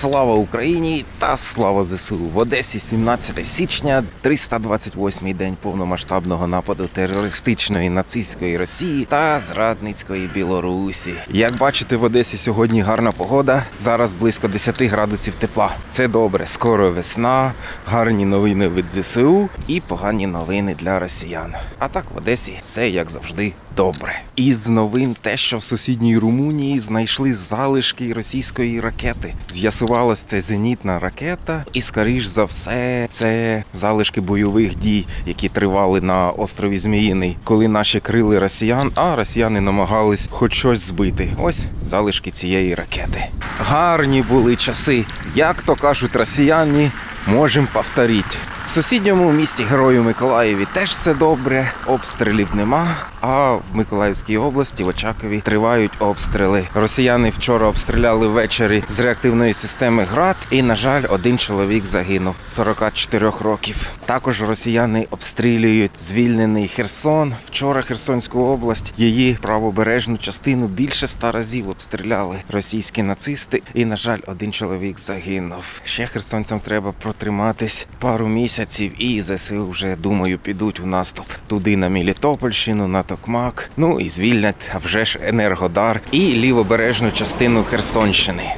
Слава Україні та слава ЗСУ в Одесі 17 січня, 328-й день повномасштабного нападу терористичної нацистської Росії та зрадницької Білорусі. Як бачите, в Одесі сьогодні гарна погода. Зараз близько 10 градусів тепла. Це добре. Скоро весна, гарні новини від ЗСУ і погані новини для росіян. А так в Одесі все як завжди добре. Із новин те, що в сусідній Румунії знайшли залишки російської ракети. З'ясувалось, це зенітна ракета, і скоріш за все, це залишки бойових дій, які тривали на острові Зміїний, коли наші крили росіян, а росіяни намагались хоч щось збити. Ось залишки цієї ракети. Гарні були часи, як то кажуть росіяни, можемо повторити. В сусідньому місті Герою Миколаєві теж все добре, обстрілів нема. А в Миколаївській області в Очакові тривають обстріли. Росіяни вчора обстріляли ввечері з реактивної системи ГРАД, і, на жаль, один чоловік загинув 44 років. Також росіяни обстрілюють звільнений Херсон. Вчора Херсонську область, її правобережну частину більше ста разів обстріляли російські нацисти. І, на жаль, один чоловік загинув. Ще херсонцям треба протриматись пару місяців, і ЗСУ вже думаю підуть у наступ туди на Мілітопольщину, на Токмак. Ну і звільнять а вже ж Енергодар і лівобережну частину Херсонщини.